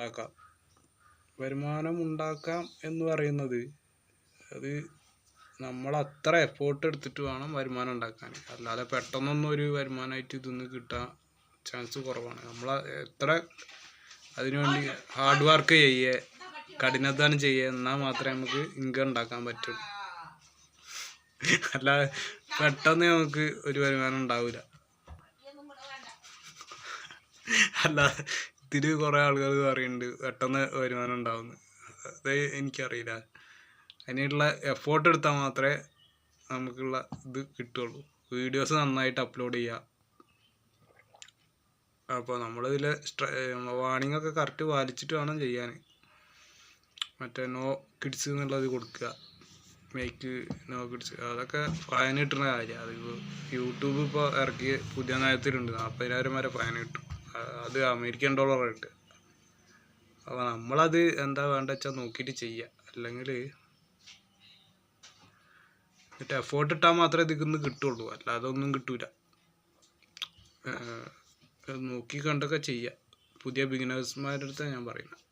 ഉണ്ടാക്കാം. വരുമാനം ഉണ്ടാക്കാം എന്ന് പറയുന്നത് അത് നമ്മൾ അത്ര എഫേർട്ട് എടുത്തിട്ട് വേണം വരുമാനം ഉണ്ടാക്കാൻ. അല്ലാതെ പെട്ടെന്നൊന്നും ഒരു വരുമാനമായിട്ട് ഇതൊന്നും കിട്ടാൻ ചാൻസ് കുറവാണ്. നമ്മൾ എത്ര അതിനുവേണ്ടി ഹാർഡ് വർക്ക് ചെയ്യേ കഠിനാധ്വാനം ചെയ്യേ എന്നാൽ മാത്രമേ നമുക്ക് ഇൻകം ഉണ്ടാക്കാൻ പറ്റുള്ളൂ അല്ലാതെ പെട്ടെന്ന് നമുക്ക് ഒരു വരുമാനം ഉണ്ടാവില്ല അല്ലാതെ ഇതിന് കുറേ ആളുകൾ പറയുന്നുണ്ട് പെട്ടെന്ന് വരുമാനം ഉണ്ടാവുമെന്ന്. അത് എനിക്കറിയില്ല. അതിനുള്ള എഫേർട്ട് എടുത്താൽ മാത്രമേ നമുക്കുള്ള ഇത് കിട്ടുള്ളൂ വീഡിയോസ് നന്നായിട്ട് അപ്ലോഡ് ചെയ്യുക. അപ്പോൾ നമ്മളിതിൽ വാണിംഗ് ഒക്കെ കറക്റ്റ് പാലിച്ചിട്ട് വേണം ചെയ്യാൻ. മറ്റേ നോ കിഡ്സ് എന്നുള്ളത് കൊടുക്കുക. മേക്ക് നോ കിഡ്സ് അതൊക്കെ ഫൈൻ കിട്ടുന്ന കാര്യമാണ്. അതിപ്പോൾ യൂട്യൂബ് ഇപ്പോൾ ഇറക്കി പുതിയ നയത്തിലുണ്ട്. നാൽപ്പതിനായിരം വരെ ഫൈൻ കിട്ടും. അത് അമേരിക്കൻ ഡോളർ കിട്ടുക അപ്പോൾ നമ്മളത് എന്താ വേണ്ട വെച്ചാൽ നോക്കിയിട്ട് ചെയ്യുക അല്ലെങ്കിൽ എന്നിട്ട് എഫേർട്ട് ഇട്ടാൽ മാത്രമേ ഇതിൽ കിട്ടുള്ളൂ. അല്ലാതെ ഒന്നും കിട്ടൂല. നോക്കി കണ്ടൊക്കെ ചെയ്യുക പുതിയ ബിഗിനേഴ്സ്മാരുടെ അടുത്താണ് ഞാൻ പറയുന്നത്